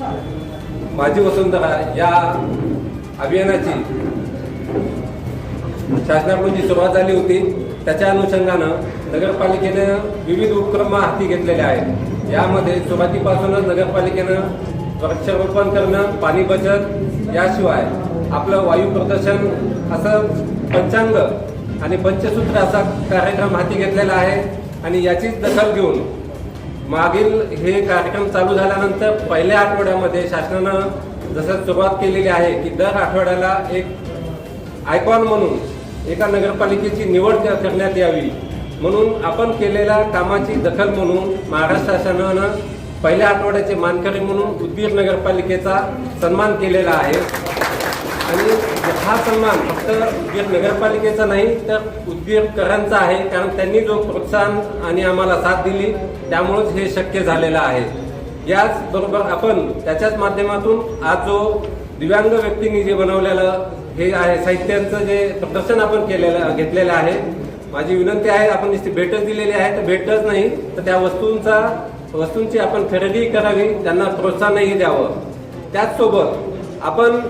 माझी वसुंधरा या अभियानाची शासनाकडून जी सुरुवात झाली होती. त्याच्या अनुषंगानं नगरपालिकेनं विविध उपक्रम हाती घेतलेले आहेत. यामध्ये सुरुवातीपासूनच नगरपालिकेनं वृक्षारोपण करणं पाणी बचत याशिवाय आपलं वायू प्रदूषण असं पंचांग आणि पंचसूत्र असा कार्यक्रम हाती घेतलेला आहे. आणि याचीच दखल घेऊन मागील हे कार्यक्रम चालू झाल्यानंतर पहिल्या आठवड्यामध्ये शासनानं जसं सुरुवात केलेली आहे की दर आठवड्याला एक आयकॉन म्हणून एका नगरपालिकेची निवड करण्यात यावी. म्हणून आपण केलेल्या कामाची दखल म्हणून महाराष्ट्र शासनानं पहिल्या आठवड्याचे मानकरी म्हणून उदगीर नगरपालिकेचा सन्मान केलेला आहे. आणि हा सन्मान फक्त उद्योग नगरपालिकेचा नाही तर उद्योगकरांचा आहे. कारण त्यांनी जो प्रोत्साहन आणि आम्हाला साथ दिली त्यामुळेच हे शक्य झालेलं आहे. याचबरोबर आपण त्याच्याच माध्यमातून आज जो दिव्यांग व्यक्तींनी जे बनवलेलं हे आहे साहित्यांचं जे प्रदर्शन आपण केलेलं घेतलेलं आहे माझी विनंती आहे आपण नुसती भेटच दिलेली आहे तर भेटच नाही तर त्या वस्तूंचा वस्तूंची आपण खरेदी करावी त्यांना प्रोत्साहनही द्यावं. त्याचसोबत आपण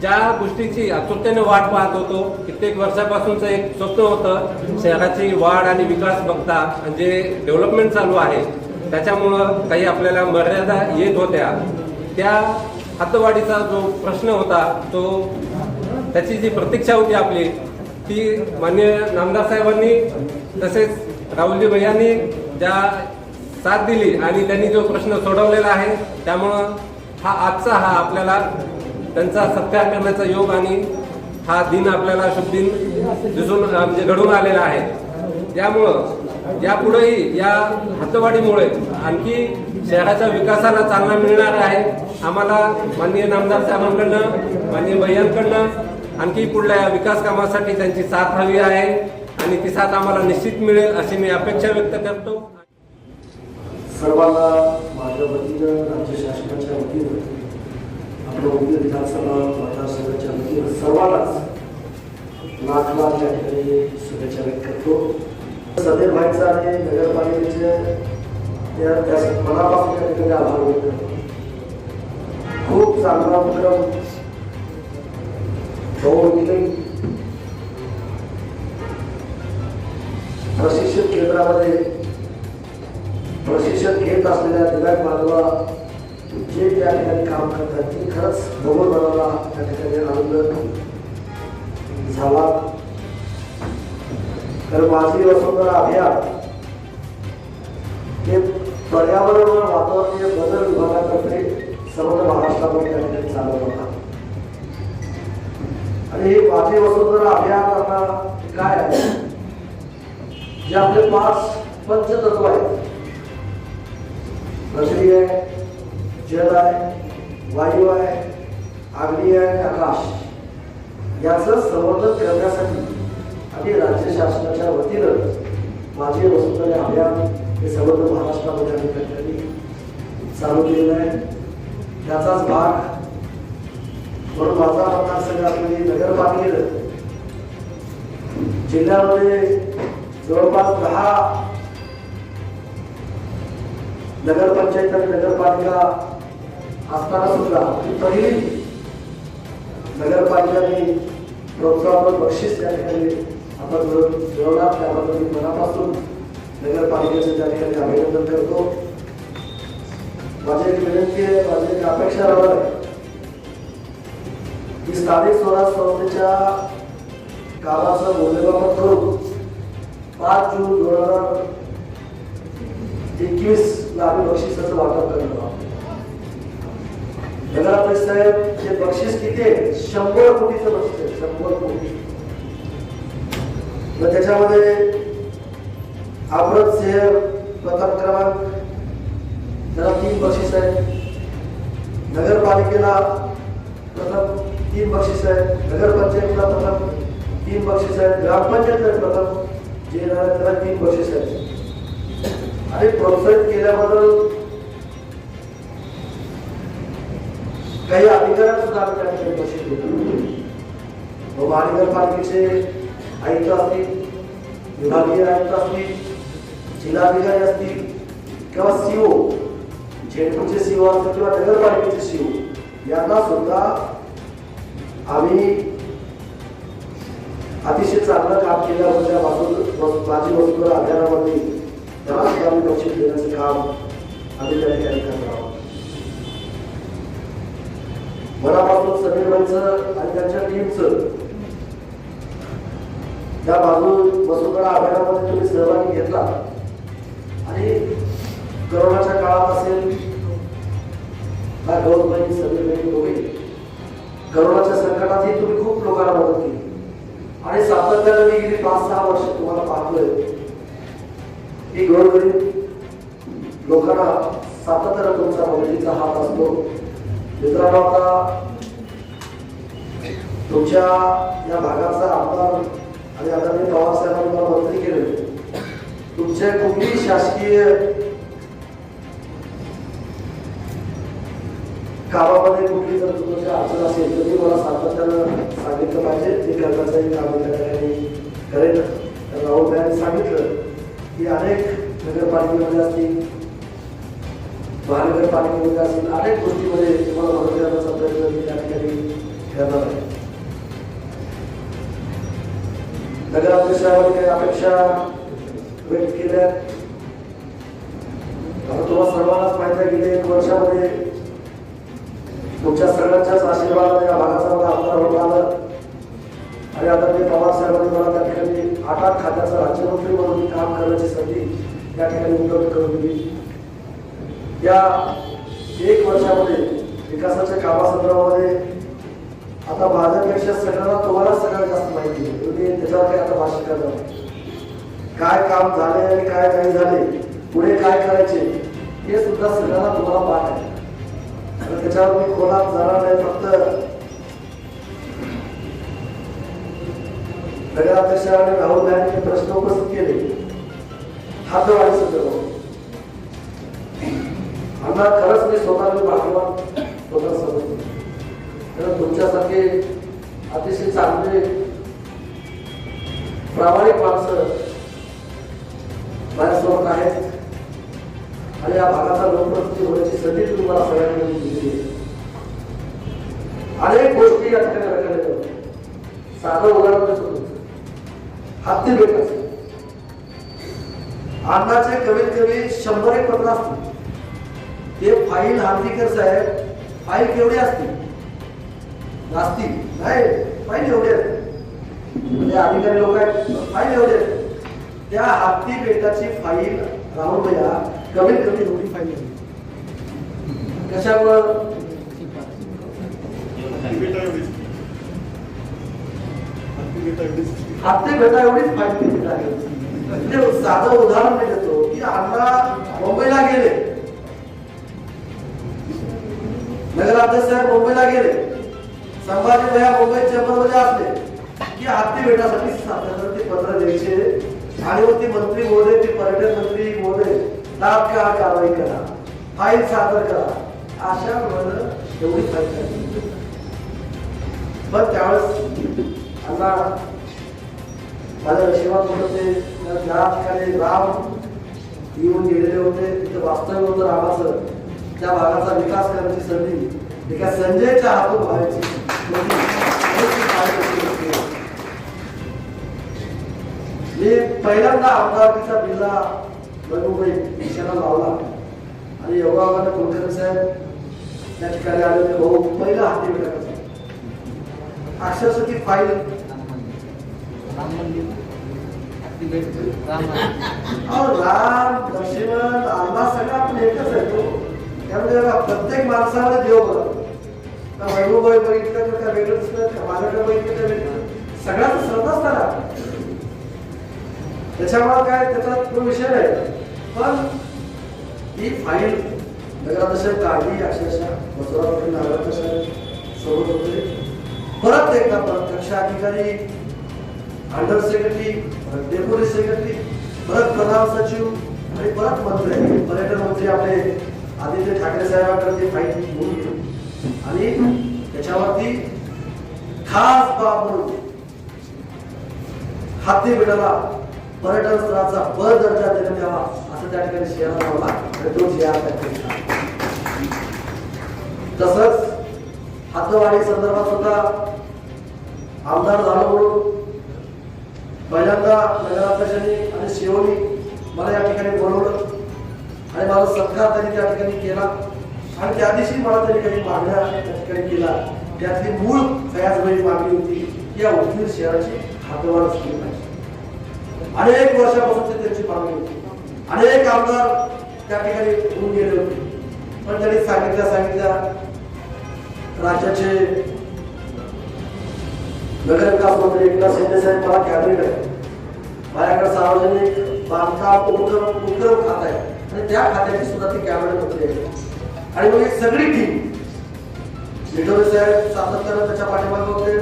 ज्या गोष्टीची आतुरतेने वाट पाहत होतो कित्येक वर्षापासूनचं एक स्वप्न होतं शहराची वाढ आणि विकास बघता आणि जे डेव्हलपमेंट चालू आहे त्याच्यामुळं काही आपल्याला मर्यादा येत होत्या. त्या हातवाढीचा जो प्रश्न होता तो त्याची जी प्रतीक्षा होती आपली ती मान्य नामदार साहेबांनी तसेच राहुलजी भैयांनी ज्या साथ दिली आणि त्यांनी जो प्रश्न सोडवलेला आहे त्यामुळं हा आजचा हा आपल्याला त्यांचा सत्कार करण्याचा योग आणि हा दिन आपल्याला शुभ दिन दिसून म्हणजे घडून आलेला आहे. त्यामुळं यापुढेही या हातवाडीमुळे आणखी शहराच्या विकासाला चालना मिळणार आहे. आम्हाला माननीय नामदार साहेबांकडनं माननीय भैयांकडनं आणखी पुढल्या विकास कामासाठी त्यांची साथ हवी आहे आणि ती साथ आम्हाला निश्चित मिळेल अशी मी अपेक्षा व्यक्त करतो. सर्वांना माझ्या वतीनं राज्य शासनाच्या वतीनं आपल्या विधानसभा मतदारसंघाच्या वतीनं सर्वांनाच लाख लाख या ठिकाणी शुभेच्छा व्यक्त करतो. सदैव व्हायचं आणि नगरपालिकेचे त्या त्या मनापासून त्या ठिकाणी आभार व्यक्त करतो. खूप चांगला उपक्रम बहुविधी प्रशिक्षण केंद्रामध्ये प्रशिक्षण घेत असलेल्या दिव्यांग बांधवा जे त्या ठिकाणी काम करतात ते खरंच बघून त्या ठिकाणी आनंद झाला. तर माझी वसुंधरा अभियान हे पर्यावरण व वातावरणीय बदल विभागातर्फे समग्र महाराष्ट्रामध्ये त्या ठिकाणी चालत होता. आणि हे माझी वसुंधरा अभियान आता काय आहे? जे आपले पाच पंचतत्व आहेत. पृथ्वी आहे जल आहे वायू आहे अग्नी आहे आकाश. याचं संवर्धन करण्यासाठी आम्ही राज्य शासनाच्या वतीनं माझे वसुंधरे अभियान हे समग्र महाराष्ट्रामध्ये आम्ही त्या चालू केलेलं आहे. त्याचाच भाग म्हणून माझा मतदारसंघ आपली नगरपालिकेनं जिल्ह्यामध्ये जवळपास दहा नगरपंचायत आणि नगरपालिका असताना सुद्धा ही पहिली नगरपालिकांनी प्रोत्साहन बक्षीस त्या ठिकाणी आपण मिळवणार त्याबद्दल मी मनापासून नगरपालिकेचे त्या ठिकाणी अभिनंदन करतो. माझी एक विनंती आहे माझी एक अपेक्षा राहणार आहे की स्थानिक स्वराज संस्थेच्या कामाचं मूल्यमापन करून पाच जून दोन हजार एकवीस ला आम्ही बक्षिसाचं वाटप करणार. गंगाराम साहेब हे बक्षीस किती आहे? शंभर कोटीचं बक्षीस आहे शंभर कोटी. मग त्याच्यामध्ये अमृत सिंह प्रथम क्रमांक. त्याला तीन बक्षीस आहे. नगरपालिकेला प्रथम तीन बक्षीस आहे. नगरपंचायतीला प्रथम तीन बक्षीस आहेत ग्रामपंचायतीला प्रथम. जे त्याला तीन बक्षीस आहेत आणि प्रोत्साहित केल्याबद्दल काही अधिकाऱ्यांना सुद्धा आम्ही त्या ठिकाणी बक्षीस देतो मग महानगरपालिकेचे आयुक्त असतील विभागीय आयुक्त असतील जिल्हाधिकारी असतील किंवा सीओ झेडपूरचे सीओ असतील किंवा नगरपालिकेचे सीओ यांना सुद्धा आम्ही अतिशय चांगलं काम केल्यावर त्या बाजू माझी वस्तू अभियानामध्ये त्याला सुद्धा आम्ही बक्षीस देण्याचं काम आम्ही त्या ठिकाणी करणार आहोत मनापासून समीरबाईंचं आणि त्यांच्या टीमचं त्या बाजू वसुंधरा अभियानामध्ये तुम्ही सहभागी घेतला. आणि करोनाच्या काळात असेल गौतमी सगळी समीरबाई दोघे. करोनाच्या संकटातही तुम्ही खूप लोकांना मदत केली. आणि सातत्याने मी गेली पाच सहा वर्ष तुम्हाला पाहतोय. की गोरगरीब लोकांना सातत्याने तुमचा मदतीचा हात असतो. मित्रांनो आता तुमच्या या भागाचा आमदार आणि आता मी पवार साहेबांनी मंत्री केले. तुमच्या कुठली शासकीय कामामध्ये कुठली जर तुमच्या अडचण असेल तर ती मला सातत्यानं सांगितलं पाहिजे. ते करण्याचंही काम मी त्या ठिकाणी राहुल सांगितलं की अनेक नगरपालिकेमध्ये असतील महानगरपालिकेमध्ये असेल अनेक गोष्टीमध्ये तुम्हाला मदत करण्याचा प्रयत्न मी त्या ठिकाणी करणार आहे. नगराध्यक्ष काही अपेक्षा व्यक्त केल्या आता तुम्हाला सर्वांनाच माहिती आहे गेले एक वर्षामध्ये तुमच्या सगळ्यांच्याच आशीर्वादाने या भागाचा मला आमदार होत आलं आणि आता मी पवार साहेबांनी मला त्या ठिकाणी आठ आठ खात्याचा राज्यमंत्री म्हणून काम करण्याची संधी त्या ठिकाणी उपलब्ध करून दिली. या एक वर्षामध्ये विकासाच्या कामासंदर्भामध्ये आता माझ्यापेक्षा सगळ्यांना तुम्हाला सगळ्यात जास्त माहिती आहे. तुम्ही त्याच्यावर काही आता भाषण करणार? काय काम झाले आणि काय नाही झाले? पुढे काय करायचे? हे सुद्धा सगळ्यांना तुम्हाला पाठ आहे. आणि त्याच्यावर मी कोणात जाणार नाही फक्त नगराध्यक्षाने राहुल गांधी प्रश्न उपस्थित केले. हातवाडी संदर्भात अण्णा खरंच मी स्वतः मी भाग्यवान स्वतः समजतो. कारण तुमच्यासारखे अतिशय चांगले प्रामाणिक माणसं माझ्यासोबत आहेत. आणि या भागाचा लोकप्रतिनिधी होण्याची संधी तुम्हाला मला सगळ्यांनी दिली अनेक गोष्टी या ठिकाणी रखडल्या होत्या. साधं उदाहरण म्हणजे देतो तुमचं. हत्ती भेटायचं अन्नाचे कमीत कमी शंभर एक पत्र असतील. ते फाईल हार्दिकर साहेब. फाईल केवढे असतील नसतील नाही फाईल एवढे म्हणजे अधिकारी लोक आहेत फाईल एवढे त्या हत्ती बेटाची फाईल राहुल भैया कमीत कमी एवढी फाईल. आहे. कशामुळं? हत्ती बेटा एवढीच फाईल केली आहे. साधं उदाहरण मी देतो की आता अध्यक्ष साहेब मुंबईला गेले. संभाजी भैया चेंबरमध्ये असले की हत्ती भेटासाठी साधारण ते पत्र द्यायचे आणि मग मंत्री महोदय ते पर्यटन मंत्री महोदय तात्काळ कारवाई करा. फाईल सादर करा. अशा वेळेला एवढी फाईल पण त्यावेळेस अण्णा माझ्या नशिबात होतं ते. ज्या ठिकाणी राम येऊन गेलेले होते तिथे वास्तव्य होतं रामाचं. त्या भागाचा विकास करण्याची संधी एका संजयच्या हातून व्हायची मी पहिल्यांदा अमरावतीचा बिल्ला मुंबई दिशेला लावला. आणि योगावाने कुलकर्णी साहेब त्या ठिकाणी आले होते. भाऊ पहिला हाती भेटायचा अक्षरशः ती फाईल अहो, राम लक्ष्मण अल्ला सगळा आपण एकच आहे तो. त्यामुळे प्रत्येक माणसाला देव बघा. वैभवभाई बघितलं तर त्या वेगळंच दिसलं का माझ्याकडे बघितलं त्या वेगळं. सगळ्याच श्रद्धास्थान त्याला त्याच्यामुळे काय त्याचा तो विषय नाही. पण ही फाईल नगराध्यक्ष काढली अक्षरशः बसवराव नगराध्यक्ष सोबत होते. परत एकदा प्रत्यक्ष अधिकारी अंडर सेक्रेटरी डेप्युटी सेक्रेटरी परत प्रधान सचिव आणि परत मंत्री. पर्यटन मंत्री आपले आदित्य ठाकरे साहेबांकडे ती फाईल घेऊन गेली. आणि त्याच्यावरती खास बाब म्हणून हाती मिळाला पर्यटन स्थळाचा बर दर्जा देण्यात यावा असं त्या ठिकाणी शेअर लावला आणि तो शेअर त्या ठिकाणी तसंच हातवाडी संदर्भात सुद्धा आमदार झालो म्हणून पहिल्यांदा नगराध्यक्षांनी आणि शिवनी मला या ठिकाणी बोलवलं आणि माझा सत्कार त्यांनी त्या ठिकाणी केला. आणि त्या दिवशी मला त्यांनी काही मागण्या त्या ठिकाणी केला. त्यातली मूळ फयाजबाई मागणी होती की या उदगीर शहराची हातवार केली पाहिजे. अनेक वर्षापासून ते त्यांची मागणी होती. अनेक आमदार त्या ठिकाणी होऊन गेले होते. पण त्यांनी सांगितल्या सांगितल्या राज्याचे नगरविकास मंत्री एकनाथ शिंदे साहेब मला कॅबिनेट आहे माझ्याकडे सार्वजनिक बांधकाम उपक्रम उपक्रम खात आहे आणि त्या खात्याची सुद्धा ती कॅबिनेट मंत्री आहे आणि मग एक सगळी टीम निठोरे साहेब सातत्यानं त्याच्या पाठीमागे होते.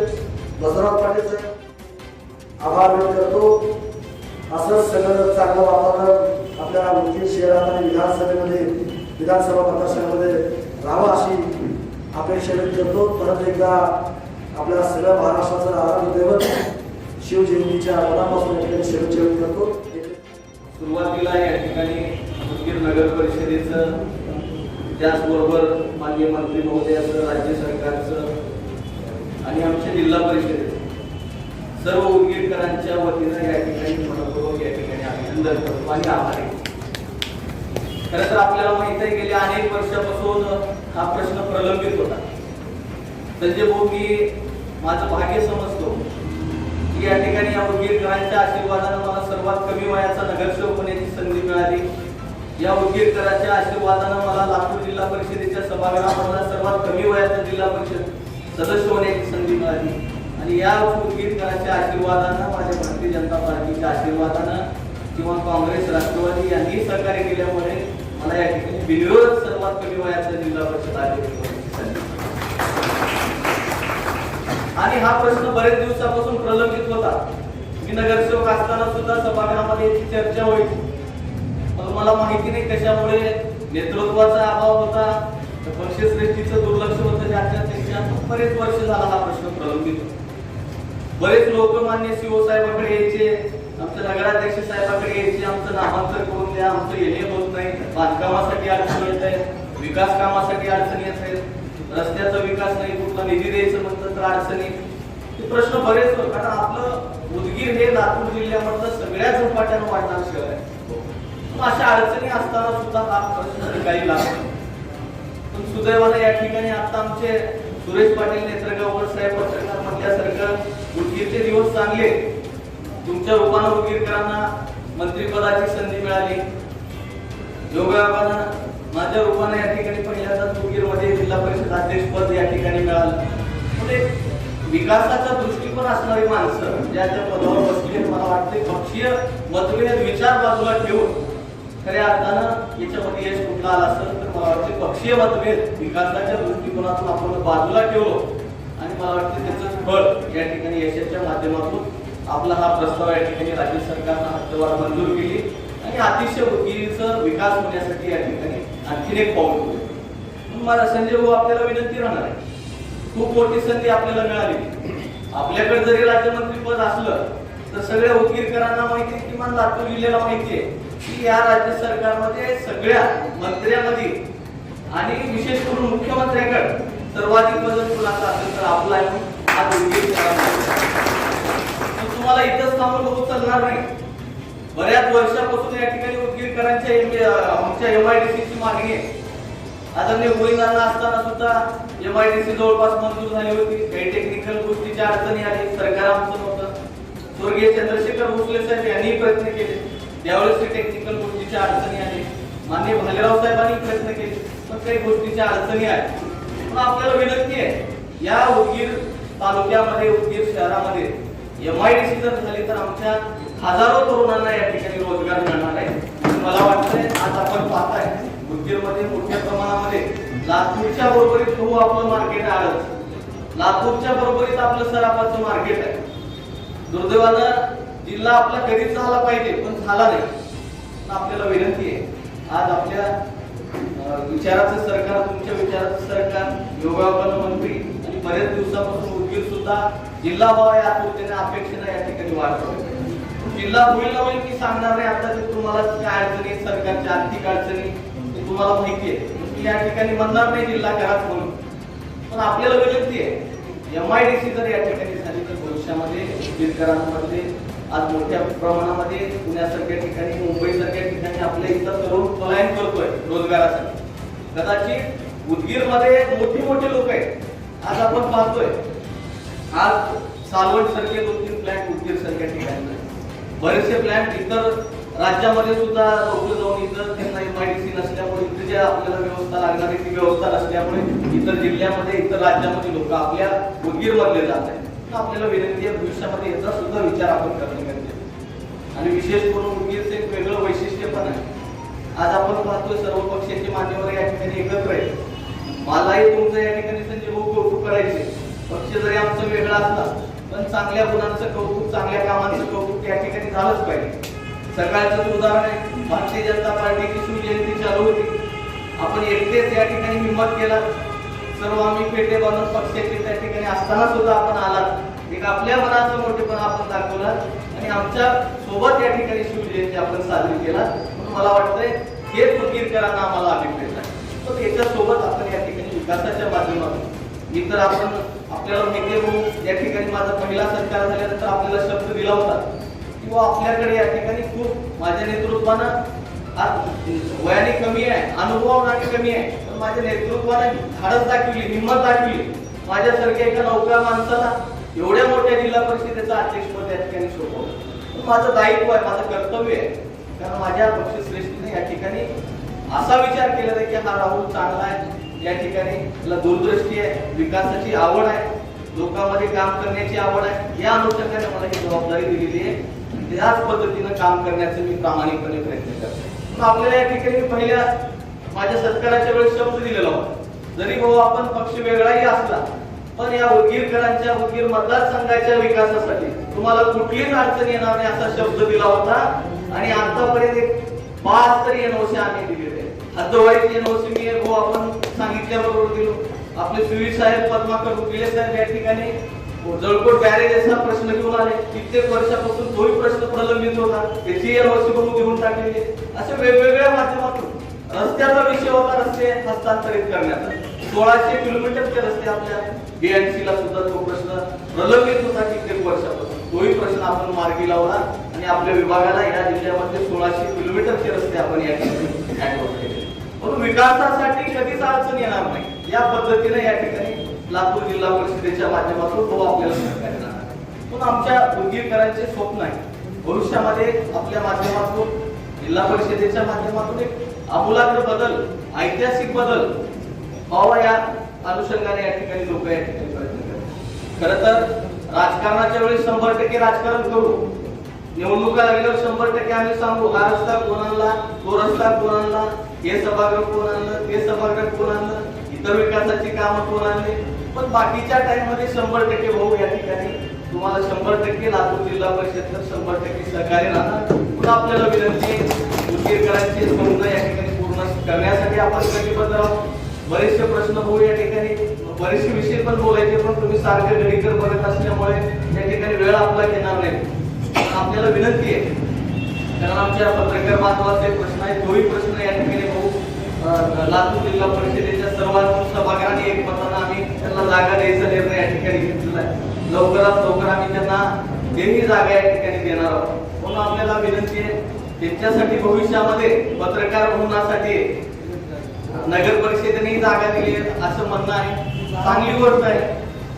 बसवराज पाटील साहेब आभार व्यक्त करतो. असंच सगळं चांगलं वातावरण आपल्या मुंबई शहरात आणि विधानसभेमध्ये विधानसभा मतदारसंघामध्ये राहावं अशी अपेक्षा व्यक्त करतो. परत एकदा आपल्या सगळ्या महाराष्ट्राचं आराध्य दैवत शिवजयंतीच्या मनापासून या ठिकाणी शुभेच्छा व्यक्त करतो. सुरुवातीला या ठिकाणी उदगीर नगर परिषदेचं त्याचबरोबर माननीय मंत्री महोदयाचं राज्य सरकारचं आणि आमच्या जिल्हा परिषदेचं. सर्व उदगीरकरांच्या वतीनं या ठिकाणी मनपूर्वक या ठिकाणी अभिनंदन करतो आणि आभार आहे. खरं तर आपल्याला माहीत आहे गेल्या अनेक वर्षापासून हा प्रश्न प्रलंबित होता. संजय भाऊ मी माझं भाग्य समजतो की या ठिकाणी या उदगीरकरांच्या आशीर्वादानं मला सर्वात कमी वयाचा नगरसेवक होण्याची संधी मिळाली. या उदगीरकरांच्या आशीर्वादानं मला लातूर जिल्हा परिषदेच्या सभागृहामधला सर्वात कमी वयाचा जिल्हा परिषद सदस्य होण्याची संधी मिळाली. आणि या उदगीरकरांच्या आशीर्वादानं माझ्या भारतीय जनता पार्टीच्या आशीर्वादानं किंवा काँग्रेस राष्ट्रवादी यांनी सहकार्य केल्यामुळे मला या ठिकाणी बिनविरोध सर्वात कमी वयाचा जिल्हा परिषद आले आणि हा प्रश्न बरेच दिवसापासून प्रलंबित होता. मी नगरसेवक असताना सुद्धा सभागृहामध्ये याची चर्चा व्हायची तुम्हाला मला माहिती नाही कशामुळे नेतृत्वाचा अभाव होता? पक्षश्रेष्ठीचं दुर्लक्ष होतं ज्याच्या त्यांच्या बरेच वर्ष झाला हा प्रश्न प्रलंबित बरेच लोक मान्य सीओ साहेबाकडे यायचे आमच्या नगराध्यक्ष साहेबाकडे यायचे आमचं नामांतर करून द्या आमचं येणे होत नाही. बांधकामासाठी अडचण येत आहे विकास कामासाठी अडचण येत आहेत रस्त्याचा विकास नाही कुठला निधी द्यायचं म्हणतात तर अडचणी प्रश्न बरेच कारण आपलं उदगीर हे लातूर जिल्ह्यामधलं सगळ्या झपाट्यानं वाढणार शहर आहे. अशा अडचणी असताना सुद्धा काम प्रश्न निकाली लागतो पण सुदैवाने या ठिकाणी आता आमचे सुरेश पाटील नेत्रगावकर साहेब पत्रकार म्हटल्यासारखं उदगीरचे दिवस चांगले. तुमच्या रूपानं उदगीरकरांना मंत्रिपदाची संधी मिळाली. योगायोगानं माझ्या रूपानं या ठिकाणी पहिल्यांदा उदगीरमध्ये जिल्हा परिषद अध्यक्षपद या ठिकाणी मिळालं. म्हणजे विकासाचा दृष्टिकोन असणारी माणसं ज्या त्या पदावर बसली मला वाटते पक्षीय मतभेद विचार बाजूला ठेवून खऱ्या अर्थानं याच्यामध्ये यश कुठला आला असेल तर मला वाटते पक्षीय मतभेद विकासाच्या दृष्टिकोनातून आपण बाजूला ठेवलो. आणि मला वाटतं त्याचं फळ या ठिकाणी यशाच्या माध्यमातून आपला हा प्रस्ताव या ठिकाणी राज्य सरकारनं हद्दवाढ मंजूर केली. आणि अतिशय उदगीरीचा विकास होण्यासाठी या ठिकाणी आणखीन एक पाऊल ठेवलं. म्हणून संजय भाऊ आपल्याला विनंती राहणार आहे. खूप मोठी संधी आपल्याला मिळाली. आपल्याकडे जरी राज्यमंत्री पद असलं तर सगळ्या उदगीरकरांना माहिती किमान लातूर जिल्ह्याला माहिती आहे. की या राज्य सरकारमध्ये सगळ्या मंत्र्यामध्ये आणि विशेष करून मुख्यमंत्र्याकडे सर्वाधिक मदत कुणाचा असेल तर आपला तुम्हाला इथंच थांबून बघू चालणार नाही. बऱ्याच वर्षापासून या ठिकाणी उदगीरकरांच्या एम- आमच्या एमआयडीसीची मागणी आहे. आदरणीय गोविंदांना असताना सुद्धा एमआयडीसी जवळपास मंजूर झाली होती. काही टेक्निकल गोष्टीच्या अडचणी आली. सरकार आमचं नव्हतं. स्वर्गीय चंद्रशेखर भोसले साहेब यांनी प्रयत्न केले. त्यावेळेस ते टेक्निकल गोष्टीच्या अडचणी आहेत. मान्य भालेराव साहेबांनी प्रयत्न केले पण काही गोष्टीच्या अडचणी आहेत. पण आपल्याला विनंती आहे या उदगीर तालुक्यामध्ये उदगीर शहरामध्ये एम आय डी सी जर झाली तर आमच्या हजारो तरुणांना या ठिकाणी रोजगार मिळणार आहे. मला वाटतंय आज आपण पाहताय उदगीरमध्ये मोठ्या प्रमाणामध्ये लातूरच्या बरोबरीत हो आपलं मार्केट आलं लातूरच्या बरोबरीत आपलं सराफाचं मार्केट आहे. दुर्दैवानं जिल्हा आपला कधीच झाला पाहिजे पण झाला नाही. आपल्याला विनंती आहे आज आपल्या विचाराचं सरकार तुमच्या विचाराचं सरकार योगायोगानं मंत्री आणि बऱ्याच दिवसापासून उदगीर सुद्धा जिल्हा व्हावा या आतुरतेने अपेक्षेनं या ठिकाणी वाढतो जिल्हा होईल ना होईल की सांगणार नाही आता ते तुम्हाला काय अडचणी सरकारच्या आर्थिक अडचणी ते तुम्हाला माहिती आहे. मी या ठिकाणी म्हणणार नाही जिल्हा घरात म्हणून. पण आपल्याला विनंती आहे एम आय डी सी जर या ठिकाणी झाली तर भविष्यामध्ये बीडकरांमध्ये आज मोठ्या प्रमाणामध्ये पुण्यासारख्या ठिकाणी मुंबईसारख्या ठिकाणी आपल्या इथं तरुण पलायन करतोय रोजगारासाठी. कदाचित उदगीरमध्ये मोठी मोठे लोक आहेत. आज आपण पाहतोय आज सालवड सारखे दोन तीन प्लॅन्ट उदगीर सारख्या ठिकाणी बरेचसे प्लॅन्ट इतर राज्यामध्ये सुद्धा लोक जाऊन इतर त्यांना एमआयडीसी नसल्यामुळे इथे जे आपल्याला व्यवस्था लागणार आहे ती व्यवस्था नसल्यामुळे इतर जिल्ह्यामध्ये इतर राज्यामध्ये लोक आपल्या उदगीरमधले जात आहेत. आपल्याला विनंती आहे भविष्यामध्ये याचा सुद्धा विचार आपण करणे गरजेचं आणि विशेष करून उदगीरचं एक वेगळं वैशिष्ट्य पण आहे. आज आपण पाहतोय सर्व पक्षाचे मान्यवर या ठिकाणी एकत्र आहेत. मलाही तुमचं या ठिकाणी संजय भाऊ कौतुक करायचे पक्ष जरी आमचं वेगळं असला पण चांगल्या गुणांचं कौतुक चांगल्या कामांचं कौतुक या ठिकाणी झालंच पाहिजे. सकाळचं उदाहरण आहे. भारतीय जनता पार्टीची शिवजयंती चालू होती. आपण एकटेच या ठिकाणी हिंमत केला. सर्व आम्ही पेटे बांधून पक्षाचे त्या ठिकाणी असताना सुद्धा आपण आलात. एक आपल्या मनाचं मोठेपणा आपण दाखवलं आणि आमच्यासोबत या ठिकाणी शिवजयंती आपण साजरी केला. म्हणून मला वाटतंय हे फकीरकरांना आम्हाला अभिप्रेत आहे. तर याच्यासोबत आपण या ठिकाणी विकासाच्या माध्यमातून इतर आपण आपल्याला माहिती भाऊ या ठिकाणी माझा पहिला सत्कार झाल्यानंतर आपल्याला शब्द दिला होता. किंवा आपल्याकडे या ठिकाणी खूप माझ्या नेतृत्वानं वयाने कमी आहे अनुभवाने कमी आहे. पण माझ्या नेतृत्वाने धाडस दाखवली हिंमत दाखवली. माझ्यासारख्या एका नौका माणसाला एवढ्या मोठ्या जिल्हा परिषदेचं अध्यक्षपद या ठिकाणी सोपवलं. पण माझं दायित्व आहे माझं कर्तव्य आहे. कारण माझ्या पक्षश्रेष्ठीने या ठिकाणी असा विचार केला की हा राहुल चांगला आहे. या ठिकाणी त्याला दूरदृष्टी आहे विकासाची आवड आहे लोकांमध्ये काम करण्याची आवड आहे. या अनुषंगाने मला ही जबाबदारी दिलेली आहे. त्याच पद्धतीनं काम करण्याचा मी प्रामाणिकपणे प्रयत्न करतो. पण आपल्याला या ठिकाणी पहिल्या माझ्या सत्काराच्या वेळेस शब्द दिलेला होता. जरी भाऊ आपण पक्ष वेगळाही असला पण या उदगीरकरांच्या उदगीर मतदारसंघाच्या विकासासाठी तुम्हाला कुठलीच अडचण येणार नाही असा शब्द दिला होता. आणि आतापर्यंत एक पाच तरी एनओसी आम्ही दिलेले हद्दवाईची एनओसी मी भाऊ आपण सांगितल्याबरोबर दिलो. आपले सुवीर साहेब पद्माकर उकिले साहेब या ठिकाणी जळकोट बॅरेजेसचा प्रश्न घेऊन आले. कित्येक वर्षापासून तोही प्रश्न प्रलंबित होता. त्याची वर्ष करून घेऊन टाकलेली. असे वेगवेगळ्या माध्यमातून रस्त्याचा विषय होता रस्ते हस्तांतरित करण्याचा. सोळाशे किलोमीटरचे रस्ते आपल्या बीएनसी ला सुद्धा तो प्रश्न प्रलंबित होता कित्येक वर्षापासून. तोही प्रश्न आपण मार्गी लावला आणि आपल्या विभागाला या जिल्ह्यामध्ये सोळाशे किलोमीटरचे रस्ते आपण या ठिकाणी म्हणून विकासासाठी कधीच अडचण येणार नाही. या पद्धतीने या ठिकाणी लातूर जिल्हा परिषदेच्या माध्यमातून तो आपल्याला सहकार्य पण आमच्या उदगीरकरांचे स्वप्न आहे. भविष्यामध्ये आपल्या माध्यमातून जिल्हा परिषदेच्या माध्यमातून एक आमूलाग्र बदल ऐतिहासिक बदल व्हावा या अनुषंगाने या ठिकाणी लोक या ठिकाणी प्रयत्न करतात. खर तर राजकारणाच्या वेळेस शंभर टक्के राजकारण करू. निवडणुका लागल्यावर शंभर टक्के आम्ही सांगू हा रस्ता कोण आणला तो रस्ता कोण आणला हे सभागृह कोण आणलं ते सभागृह कोण आणलं इतर विकासाची कामं कोण आणली पण बाकीच्या टाइममध्ये शंभर टक्के भाऊ या ठिकाणी तुम्हाला शंभर टक्के लातूर जिल्हा परिषद शंभर टक्के सहकार्य राहणार. पुन्हा आपल्याला विनंती आहे उदगीरकरांचे स्वप्न या ठिकाणी पूर्ण करण्यासाठी आपण कटिबद्ध आहोत. बरेचसे प्रश्न होऊ या ठिकाणी बरेचसे विषय पण बोलायचे पण तुम्ही सारखे गडीकर बनत असल्यामुळे या ठिकाणी वेळ आपला घेणार नाही. आपल्याला विनंती आहे कारण आमच्या पत्रकार बांधवाचे प्रश्न आहे तोही प्रश्न या ठिकाणी भाऊ लातूर जिल्हा परिषदेच्या सर्वांच्या सभागृहाने एक मतानं आम्ही त्यांना जागा द्यायचा निर्णय या ठिकाणी घेतलेला आहे. लवकरात लवकर आम्ही त्यांना नेहमी जागा या ठिकाणी देणार आहोत. म्हणून आपल्याला विनंती आहे त्यांच्यासाठी भविष्यामध्ये पत्रकार भवनासाठी नगर परिषदेने जागा दिली आहे असं म्हणणं आहे. चांगली गोष्ट आहे.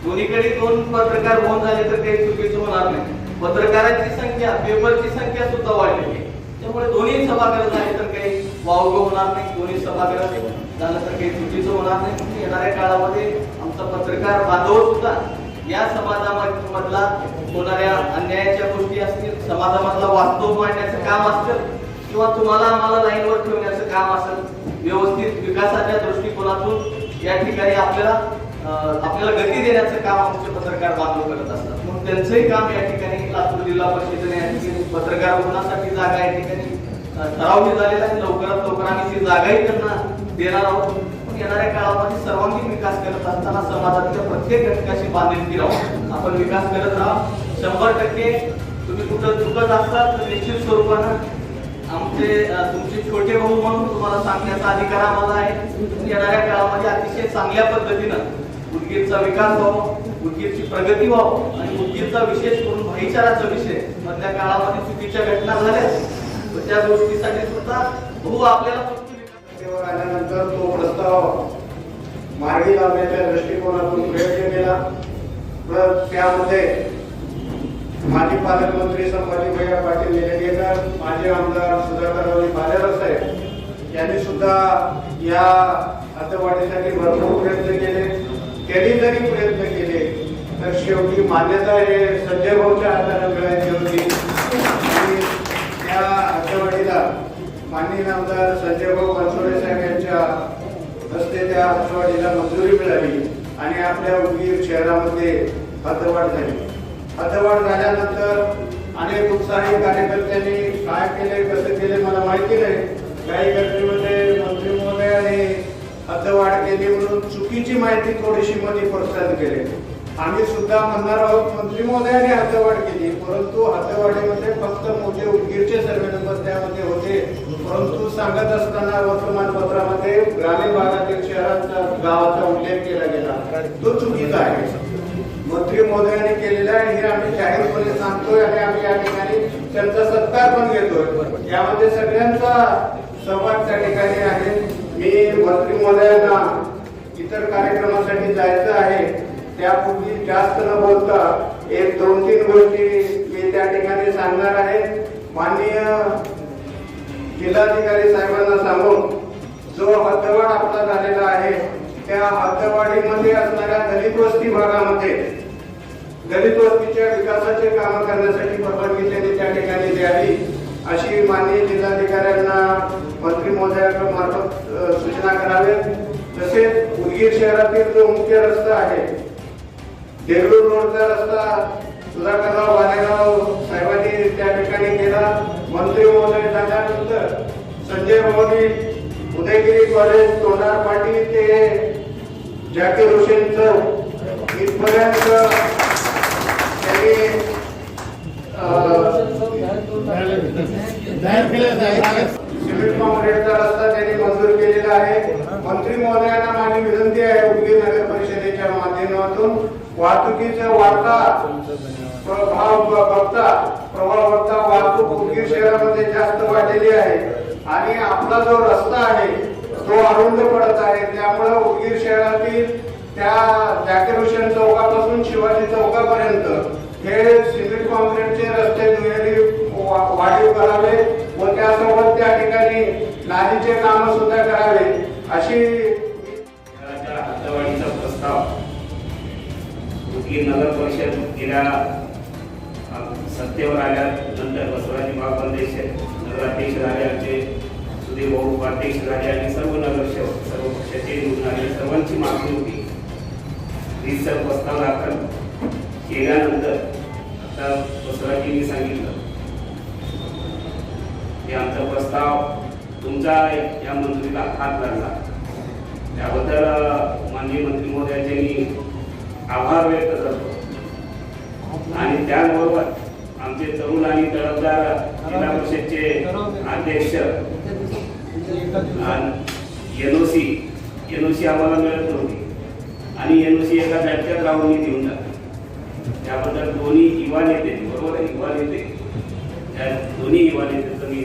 दोन्हीकडे दोन पत्रकार भवन झाले तर काही चुकीचं होणार नाही. पत्रकारांची संख्या पेपरची संख्या सुद्धा वाढलेली आहे. त्यामुळे दोन्ही सभागृह झाले तर काही वावग होणार नाही दोन्ही सभागृह झालं तर काही चुकीचं होणार नाही. येणाऱ्या काळामध्ये आमचा पत्रकार बांधव सुद्धा या समाजामधला होणाऱ्या अन्यायाच्या गोष्टी असतील समाजामधला वास्तव मांडण्याचं काम असतं किंवा तुम्हाला आम्हाला लाईनवर ठेवण्याचं काम असेल व्यवस्थित विकासाच्या दृष्टिकोनातून या ठिकाणी आपल्याला आपल्याला गती देण्याचं काम आमचे पत्रकार बांधव करत असतात. मग त्यांचंही काम या ठिकाणी लातूर जिल्हा परिषदेने या ठिकाणी पत्रकार होण्यासाठी जागा या ठिकाणी ठराव झालेला आहे. लवकरात लवकर आम्ही ती जागाही त्यांना देणार आहोत. येणाऱ्या काळामध्ये सर्वांगीण विकास करत असताना समाजातल्या प्रत्येक घटकाशी बांधिलकी आपण विकास करत राहू. शंभर टक्के तुम्ही कुठं चुकत असतात तर निश्चित स्वरूपानं आमचे तुमचे छोटे भाऊ म्हणून तुम्हाला सांगण्याचा अधिकार आम्हाला आहे. येणाऱ्या काळामध्ये अतिशय चांगल्या पद्धतीनं उदगीरचा विकास व्हावा उदगीरची प्रगती व्हावं आणि उदगीरचा विशेष करून भाईचाराचा विषय मधल्या काळामध्ये चुकीच्या घटना झाल्या तर त्या गोष्टीसाठी सुद्धा भाऊ आपल्याला लावण्याच्या दृष्टिकोनातून प्रयत्न केला व त्यामध्ये माजी पालकमंत्री संभाजी भैया पाटील निलंगेकर माजी आमदार सुधाकररावजी बालेराव साहेब यांनी सुद्धा या हद्दवाढीसाठी भरपूर प्रयत्न केले. त्यांनी जरी प्रयत्न केले तर शेवटी मान्यता हे संजय भाऊच्या हाताने मिळायची होती. त्या हद्दवाढीला माननीय आमदार संजय भाऊ बनसोडे साहेब यांच्या रस्ते त्या हद्दवाढीला मंजुरी मिळाली आणि आपल्या उदगीर शहरामध्ये हद्दवाढ झाली. हद्दवाढ झाल्यानंतर अनेक उत्साही कार्यकर्त्यांनी काय केले कसं केले मला माहिती नाही. काही गर्दीमध्ये मंत्री महोदयाने हद्दवाढ केली म्हणून चुकीची माहिती थोडीशी मध्ये प्रोत्साहन केले. आम्ही सुद्धा म्हणणार आहोत मंत्री महोदयाने हद्दवाढ केली परंतु हद्दवाढीमध्ये फक्त मोठे उदगीरचे सर्वे नंबर त्यामध्ये होते. परंतु सांगत असताना वर्तमानपत्रामध्ये ग्रामीण भागातील शहराचा गावाचा उल्लेख केला गेला. तो चुकीचा आहे. मंत्री महोदयाने केलेला आहे हे आम्ही जाहीरपणे सांगतोय आणि आम्ही या ठिकाणी त्यांचा सत्कार पण घेतोय. यामध्ये सगळ्यांचा सहभाग त्या ठिकाणी आहे. मी मंत्री महोदयांना इतर कार्यक्रमासाठी जायचं आहे. त्यापूर्वी जास्त न बोलता एक दोन तीन गोष्टी मी त्या ठिकाणी सांगणार आहे. माननीय जिल्हाधिकारी साहेबांना सांगून जो हद्दवाढ आपला झालेला आहे त्या हद्दवाढीमध्ये असणाऱ्या दलित वस्ती भागामध्ये दलित वस्तीच्या विकासाचे काम करण्यासाठी परवानगी त्यांनी त्या ठिकाणी द्यावी अशी माननीय जिल्हाधिकाऱ्यांना मंत्री महोदयाकडे मार्फत सूचना कराव्यात तसेच उदगीर शहरातील जो मुख्य रस्ता आहे देगलूर रोडचा रस्ता सुधाकरराव बालेराव साहेबांनी त्या ठिकाणी केला. मंत्री महोदय झाल्यानंतर संजय भवनी उदयगिरी कॉलेज तोंडार पाटील ते जाकीर हुसेन चौक इथपर्यंत त्यांनी सिमेंट काँक्रीटचा रस्ता त्यांनी मंजूर केलेला आहे. मंत्री महोदयांना माझी विनंती आहे उदगीर नगर परिषदेच्या माध्यमातून वाहतुकीचा वाढता प्रभाव बघता प्रभाव बघता वाहतूक उदगीर शहरामध्ये जास्त वाढलेली आहे. आणि आपला जो रस्ता आहे तो अरुंद पडत आहे. त्यामुळे उदगीर शहरातील त्या जाकीर हुसेन चौकापासून शिवाजी चौकापर्यंत हे सिमेंट कॉन्क्रीटचे रस्ते दुहेरी वाढीव करावे व त्यासोबत त्या ठिकाणी नालीचे काम सुद्धा करावे अशी प्रस्ताव कुठली नगर परिषद गेल्या सत्तेवर सत्तेवर आल्यानंतर बसवराजी बागवंदे नगराध्यक्ष झाले आमचे. सुधीर भाऊ उपाध्यक्ष झाले आणि सर्व नगरसेवक सर्व पक्षाचे निवडून आले सर्वांची मागणी होती. रीतसर प्रस्ताव दाखल केल्यानंतर आता बसवराजींनी सांगितलं की आमचा प्रस्ताव तुमचा या मंजुरीला हात लागला त्याबद्दल माननीय मंत्री महोदयाचे आभार व्यक्त करतो. आणि त्याबरोबर आमचे तरुण आणि तडफदार जिल्हा परिषदचे अध्यक्ष एनओसी एनओसी आम्हाला मिळत नव्हती. आणि एनओसी एका झटक्यात राहून देऊन टाकली त्याबद्दल दोन्ही युवा नेते बरोबर युवा नेते. त्या दोन्ही युवा नेत्याचं मी